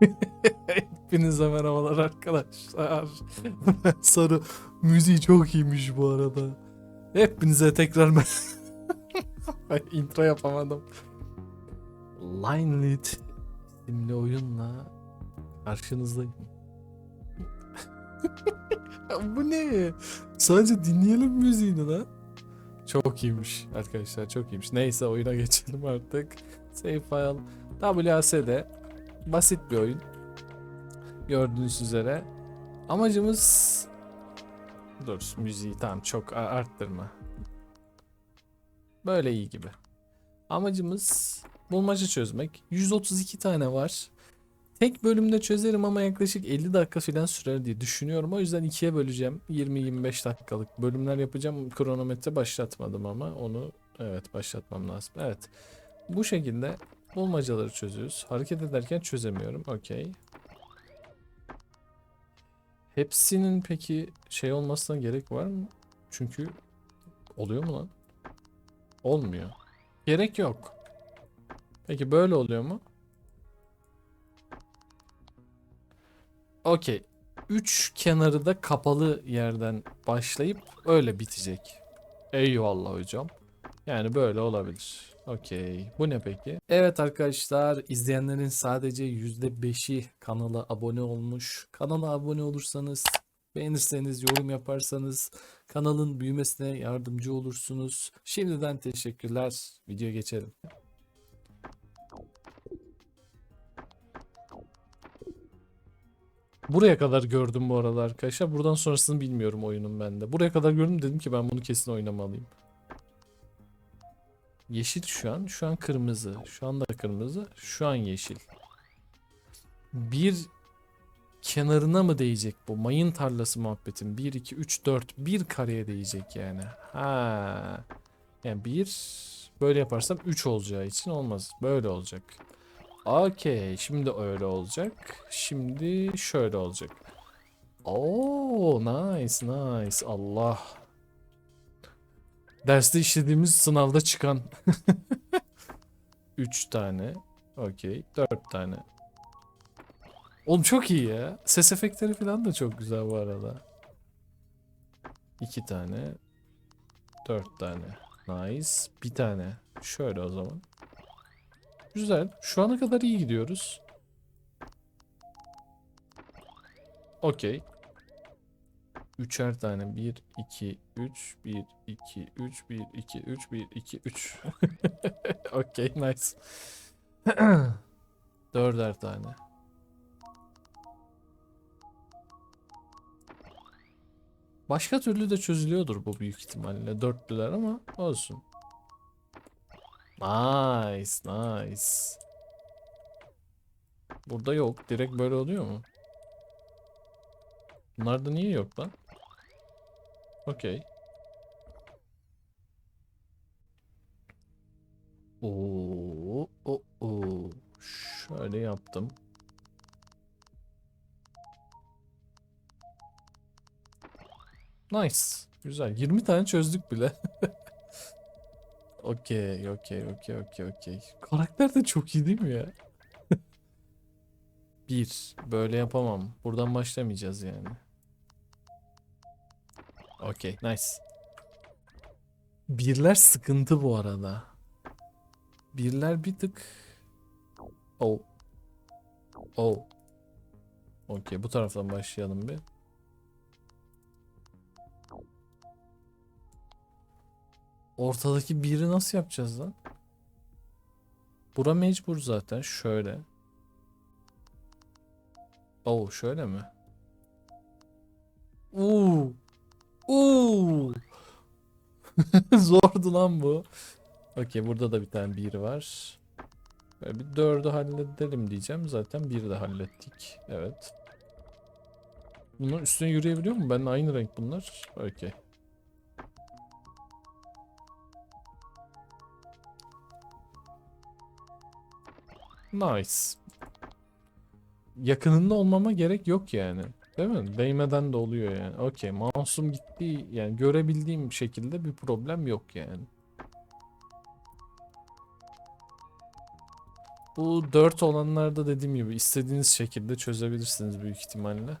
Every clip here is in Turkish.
Hepinize merhabalar arkadaşlar. Sarı müziği çok iyiymiş bu arada. Hepinize tekrar Ay, intro yapamadım. Line Lead isimli oyunla karşınızdayım. Bu ne? Sadece dinleyelim müziğini lan. Çok iyiymiş arkadaşlar çok iyiymiş. Neyse oyuna geçelim artık. Save file WASD basit bir oyun. Gördüğünüz üzere. Amacımız Dur müziği tamam çok arttırma. Böyle iyi gibi. Amacımız bulmaca çözmek. 132 tane var. Tek bölümde çözerim ama yaklaşık 50 dakika falan sürer diye düşünüyorum. O yüzden ikiye böleceğim. 20-25 dakikalık bölümler yapacağım. Kronometre başlatmadım ama onu evet başlatmam lazım. Evet. Bu şekilde bulmacaları çözüyoruz. Hareket ederken çözemiyorum. Okey. Hepsinin peki şey olmasına gerek var mı? Çünkü oluyor mu lan? Olmuyor. Gerek yok. Peki böyle oluyor mu? Okey. Üç kenarı da kapalı yerden başlayıp öyle bitecek. Eyvallah hocam. Yani böyle olabilir. Okey. Bu ne peki? Evet arkadaşlar izleyenlerin sadece %5'i kanala abone olmuş. Kanala abone olursanız, beğenirseniz, yorum yaparsanız kanalın büyümesine yardımcı olursunuz. Şimdiden teşekkürler. Videoya geçelim. Buraya kadar gördüm bu arada arkadaşlar. Buradan sonrasını bilmiyorum oyunun bende. Buraya kadar gördüm dedim ki ben bunu kesin oynamalıyım. Yeşil şu an. Şu an kırmızı. Şu anda kırmızı. Şu an yeşil. Bir kenarına mı değecek bu? Mayın tarlası muhabbetin. 1, 2, 3, 4. Bir kareye değecek yani. Ha. Yani bir böyle yaparsam 3 olacağı için olmaz. Böyle olacak. Okey. Şimdi öyle olacak. Şimdi şöyle olacak. Oo, nice, nice. Allah. Derste işlediğimiz sınavda çıkan 3 tane. Okey. 4 tane. Oğlum çok iyi ya. Ses efektleri falan da çok güzel bu arada. 2 tane. 4 tane. Nice. Bir tane. Şöyle o zaman. Güzel. Şu ana kadar iyi gidiyoruz. Okey. Üçer tane. 1, 2, 3, 1, 2, 3, 1, 2, 3, 1, 2, 3. Okey, nice. Dörder tane. Başka türlü de çözülüyordur bu büyük ihtimalle. Dörtlüler ama olsun. Nice, nice. Burada yok. Direkt böyle oluyor mu? Bunlarda niye yok lan? Okey. Oo, o, o. Şöyle yaptım. Nice. Güzel. 20 tane çözdük bile. Okey, okey, okey, okey, okey. Karakter de çok iyi değil mi ya? Bir. Böyle yapamam. Buradan başlamayacağız yani. Okey, nice. Birler sıkıntı bu arada. Birler bir tık... Oh. Oh. Okey, bu taraftan başlayalım bir. Ortadaki biri nasıl yapacağız lan? Bura mecbur zaten. Şöyle. Oo şöyle mi? Uuu. Uuu. Zordu lan bu. Okey burada da bir tane bir var. Böyle bir dördü halledelim diyeceğim. Zaten bir de hallettik. Evet. Bunun üstüne yürüyebiliyor mu? Benimle aynı renk bunlar. Okey. Nice. Yakınında olmama gerek yok yani. Değil mi? Değmeden de oluyor yani. Okey. Mouse'um gitti. Yani görebildiğim şekilde bir problem yok yani. Bu 4 olanlarda dediğim gibi istediğiniz şekilde çözebilirsiniz büyük ihtimalle.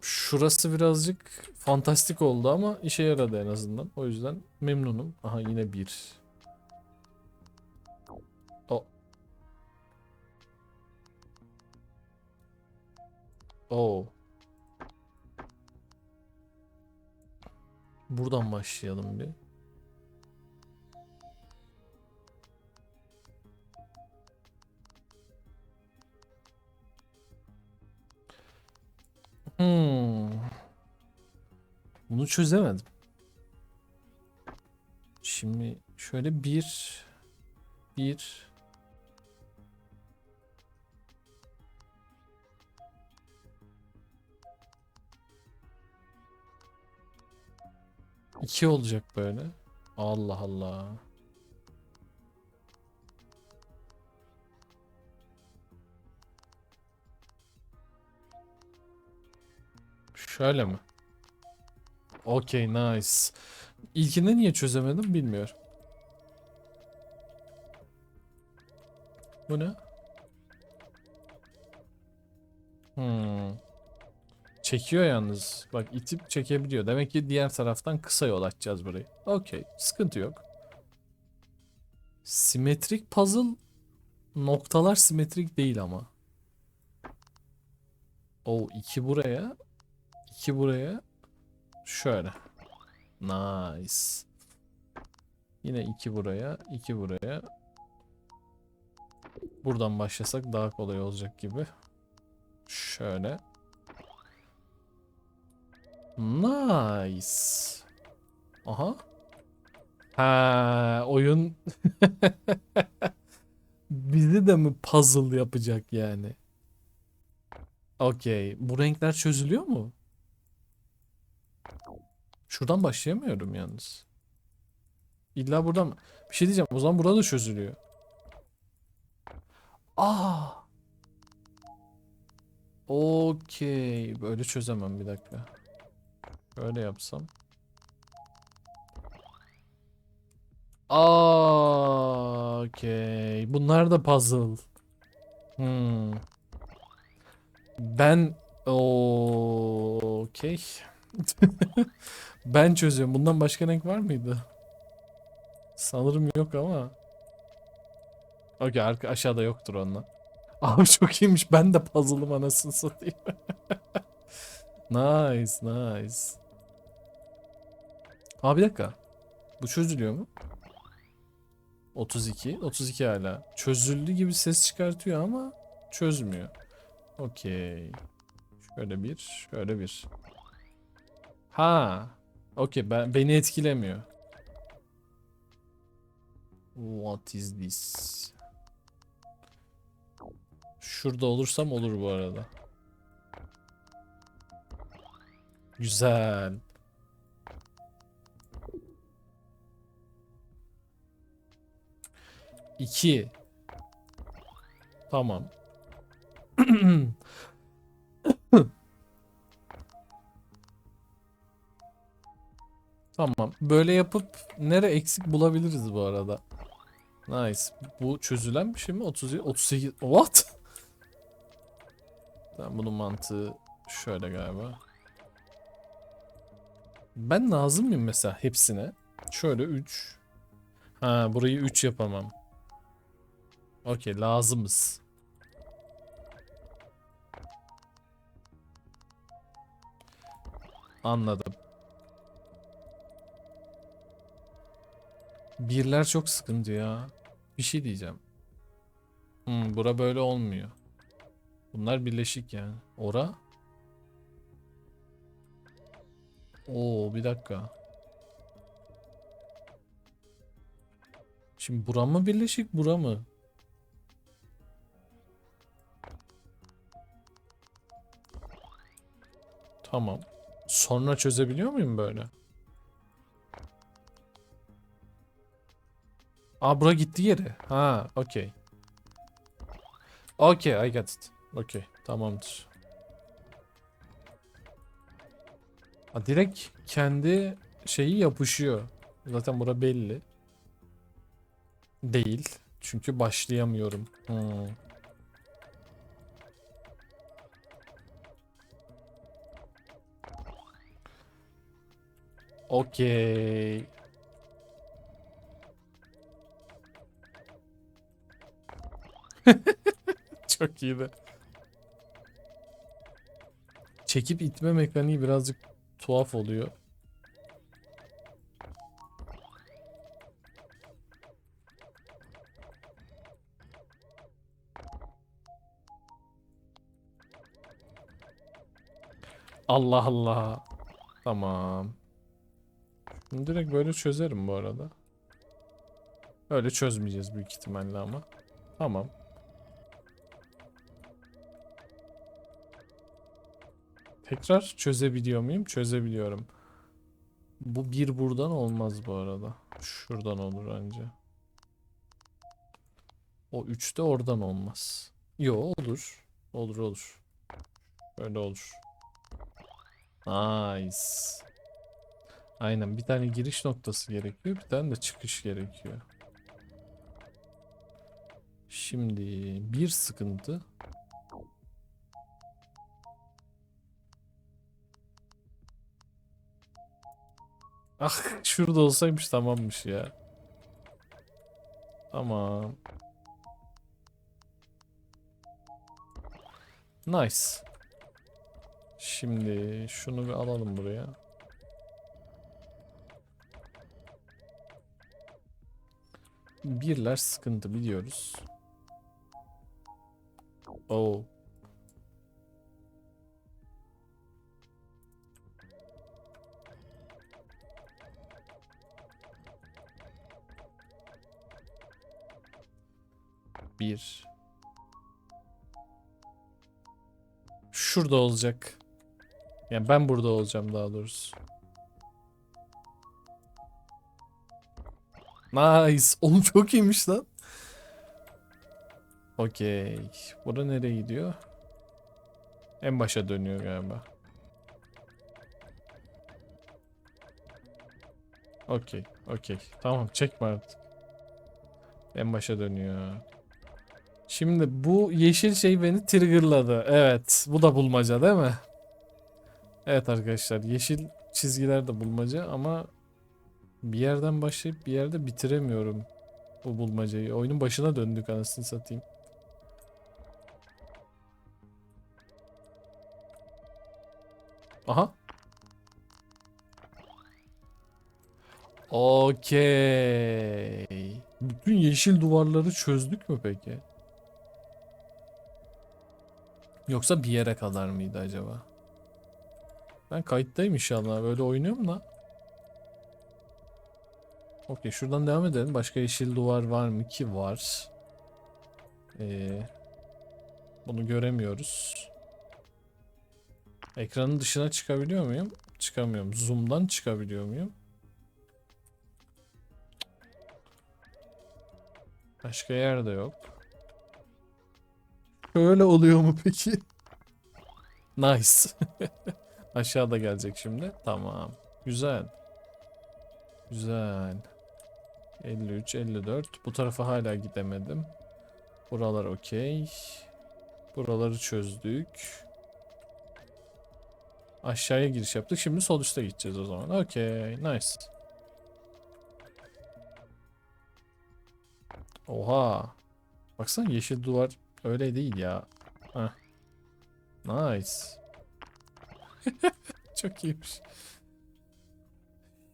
Şurası birazcık fantastik oldu ama işe yaradı en azından. O yüzden memnunum. Aha yine bir. Oo. Buradan başlayalım bir. Hmm. Bunu çözemedim. Şimdi şöyle bir bir iki olacak böyle. Allah Allah. Şöyle mi? Okey nice. İlkinde niye çözemedim bilmiyorum. Bu ne? Hmm. Çekiyor yalnız. Bak itip çekebiliyor. Demek ki diğer taraftan kısa yol açacağız burayı. Okey. Sıkıntı yok. Simetrik puzzle noktalar simetrik değil ama. O iki buraya. iki buraya. Şöyle. Nice. Yine iki buraya. iki buraya. Buradan başlasak daha kolay olacak gibi. Şöyle. Nice. Aha. Ha, oyun bizi de mi puzzle yapacak yani? Okey. Bu renkler çözülüyor mu? Şuradan başlayamıyorum yalnız. İlla buradan bir şey diyeceğim. O zaman burada çözülüyor. Aa. Okey. Böyle çözemem bir dakika. Böyle yapsam. Aa, Okey. Bunlar da puzzle. Hmm. Ben okey. ben çözüyorum. Bundan başka renk var mıydı? Sanırım yok ama. Okey aşağıda yoktur ondan. Abi çok iyiymiş. Ben de puzzle'ım anasını satayım. nice, nice. Abi bir dakika. Bu çözülüyor mu? 32. 32 hala. Çözüldü gibi ses çıkartıyor ama çözmüyor. Okey. Şöyle bir, şöyle bir. Ha. Okey ben beni etkilemiyor. What is this? Şurada olursam olur bu arada. Güzel. İki. Tamam. Tamam. Böyle yapıp nere eksik bulabiliriz bu arada. Nice. Bu çözülen bir şey mi? 30 38 What? Tamam bunun mantığı şöyle galiba. Ben lazım mıyım mesela hepsine? Şöyle 3. Ha burayı 3 yapamam. Okey lazımız. Anladım. Birler çok sıkıntı ya. Bir şey diyeceğim. Hmm, bura böyle olmuyor. Bunlar birleşik yani. Ora? Oo bir dakika. Şimdi bura mı birleşik bura mı? Tamam. Sonra çözebiliyor muyum böyle? Aa bura gitti yeri. Ha, okey. Okey, I got it. Okey, tamamdır. Ha, direkt kendi şeyi yapışıyor. Zaten bura belli. Değil. Çünkü başlayamıyorum. Hmm. Okey. Çok iyiydi. Çekip itme mekaniği birazcık tuhaf oluyor. Allah Allah. Tamam. Direkt böyle çözerim bu arada. Öyle çözmeyeceğiz büyük ihtimalle ama. Tamam. Tekrar çözebiliyor muyum? Çözebiliyorum. Bu bir buradan olmaz bu arada. Şuradan olur anca. O üç de oradan olmaz. Yo olur. Olur olur. Öyle olur. Nice. Aynen bir tane giriş noktası gerekiyor. Bir tane de çıkış gerekiyor. Şimdi bir sıkıntı. Ah şurada olsaymış tamammış ya. Tamam. Nice. Şimdi şunu bir alalım buraya. Birler sıkıntı biliyoruz. Oo. Bir. Şurada olacak. Yani ben burada olacağım daha doğrusu. Nice. Oğlum çok iyiymiş lan. Okey. Bura nereye gidiyor? En başa dönüyor galiba. Okey. Okey. Tamam çekme artık. En başa dönüyor. Şimdi bu yeşil şey beni triggerladı. Evet. Bu da bulmaca değil mi? Evet arkadaşlar. Yeşil çizgiler de bulmaca ama bir yerden başlayıp bir yerde bitiremiyorum bu bulmacayı. Oyunun başına döndük anasını satayım. Aha. Okey. Bütün yeşil duvarları çözdük mü peki? Yoksa bir yere kadar mıydı acaba? Ben kayıttayım inşallah. Böyle oynuyorum da. Okey şuradan devam edelim. Başka yeşil duvar var mı ki? Var. Ee, bunu göremiyoruz. Ekranın dışına çıkabiliyor muyum? Çıkamıyorum. Zoom'dan çıkabiliyor muyum? Başka yerde yok. Öyle oluyor mu peki? Nice. Aşağıda gelecek şimdi. Tamam. Güzel. Güzel. 53, 54. Bu tarafa hala gidemedim. Buralar okey. Buraları çözdük. Aşağıya giriş yaptık. Şimdi sol üste gideceğiz o zaman. Okey. Nice. Oha. Baksana yeşil duvar öyle değil ya. Heh. Nice. Çok iyiymiş.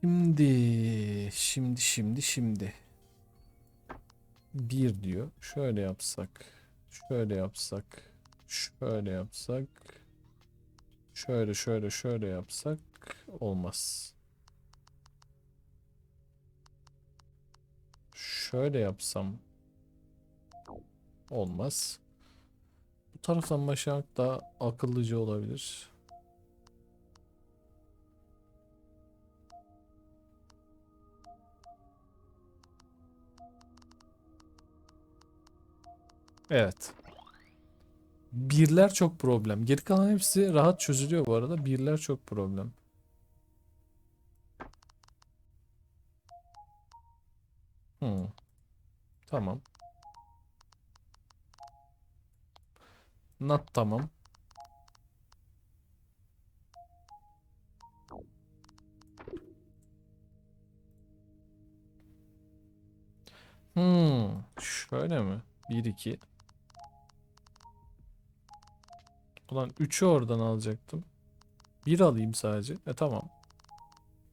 Şimdi, şimdi, şimdi, şimdi. Bir diyor. Şöyle yapsak. Şöyle yapsak. Şöyle yapsak. Şöyle, şöyle, şöyle yapsak. Olmaz. Şöyle yapsam. Olmaz. Bu taraftan başlamak daha akıllıca olabilir. Evet. Birler çok problem. Geri kalan hepsi rahat çözülüyor bu arada. Birler çok problem. Hmm. Tamam. Not tamam. Hmm. Şöyle mi? 1 2. Ulan 3'ü oradan alacaktım. 1 alayım sadece. E tamam.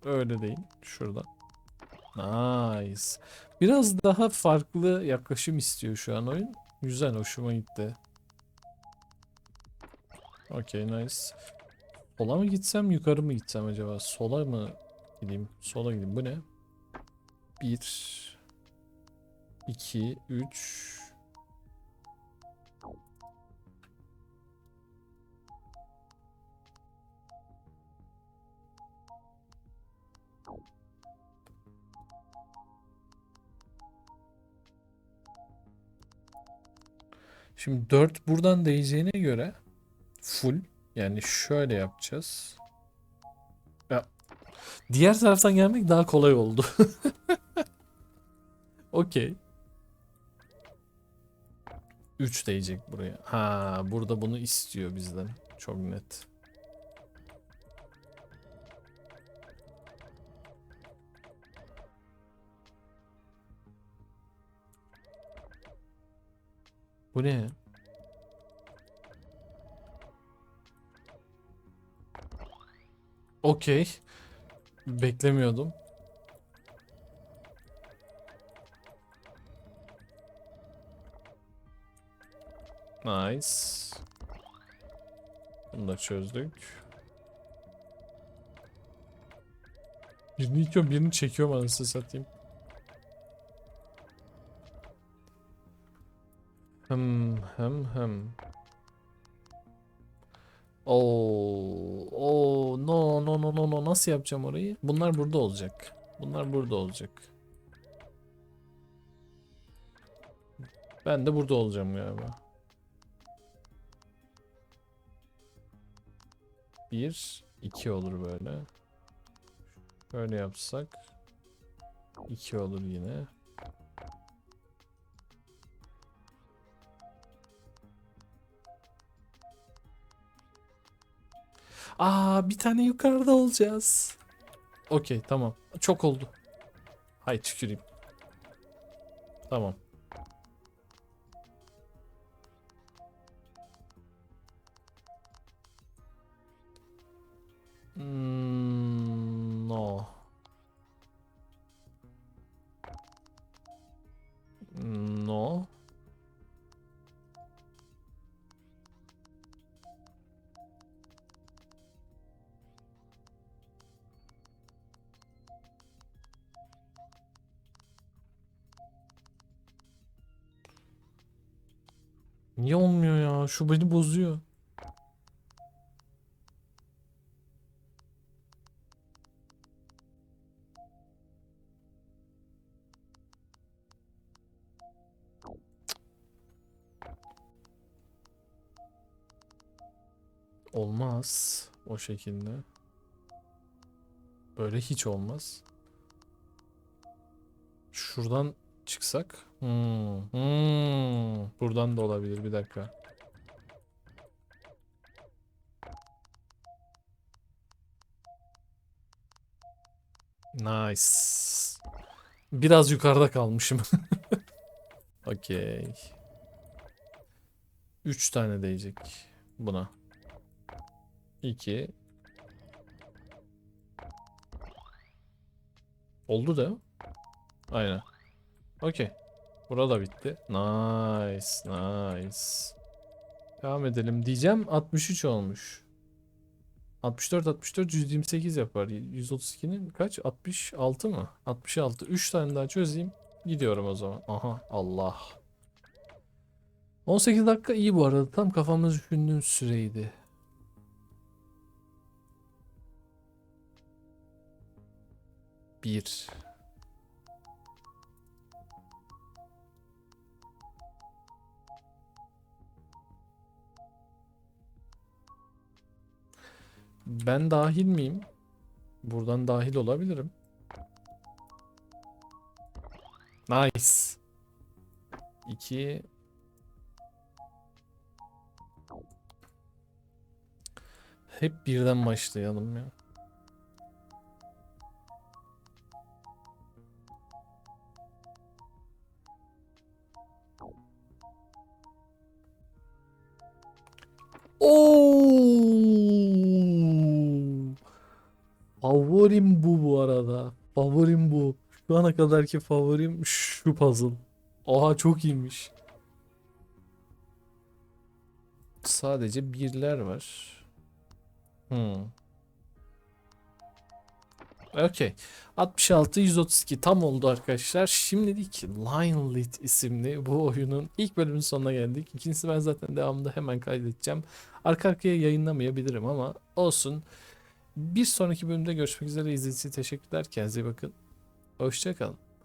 Öyle değil. Şuradan. Nice. Biraz daha farklı yaklaşım istiyor şu an oyun. Güzel, hoşuma gitti. Okey, nice. Sola mı gitsem, yukarı mı gitsem acaba? Sola mı gideyim? Sola gideyim. Bu ne? 1 2 3 Şimdi 4 buradan değeceğine göre full yani şöyle yapacağız. Ya, diğer taraftan gelmek daha kolay oldu. Okey. 3 değecek buraya. Ha, burada bunu istiyor bizden. Çok net. Bu ne? Okey. Beklemiyordum. Nice. Bunu da çözdük. Birini yıkıyorum, birini çekiyorum anasını satayım. Hem hem hem. Oo, oo, no no no no no nasıl yapacağım orayı? Bunlar burada olacak. Bunlar burada olacak. Ben de burada olacağım galiba. Bir, iki olur böyle. Böyle yapsak. iki olur yine. Aa bir tane yukarıda olacağız. Okey tamam. Çok oldu. Hay tüküreyim. Tamam. Şu beni bozuyor. Olmaz o şekilde. Böyle hiç olmaz. Şuradan çıksak. Hmm, hmm. Buradan da olabilir bir dakika. Nice. Biraz yukarıda kalmışım. Okey. 3 tane değecek buna. 2 Oldu da. Aynen. Okey. Burada bitti. Nice, nice. Devam edelim diyeceğim. 63 olmuş. 64 64 128 yapar. 132'nin kaç? 66 mı? 66. 3 tane daha çözeyim. Gidiyorum o zaman. Aha Allah. 18 dakika iyi bu arada. Tam kafamız düşündüğüm süreydi. Bir. Ben dahil miyim? Buradan dahil olabilirim. Nice. 2 Hep birden başlayalım ya. Oo! Favorim bu bu arada. Favorim bu. Şu ana kadarki favorim şu puzzle. Oha çok iyiymiş. Sadece birler var. Hmm. Okey. 66 132 tam oldu arkadaşlar. Şimdilik Lion Lead isimli bu oyunun ilk bölümünün sonuna geldik. İkincisi ben zaten devamında hemen kaydedeceğim. Arka arkaya yayınlamayabilirim ama olsun. Bir sonraki bölümde görüşmek üzere. İzlediğiniz için teşekkürler. Kendinize bakın. Hoşçakalın.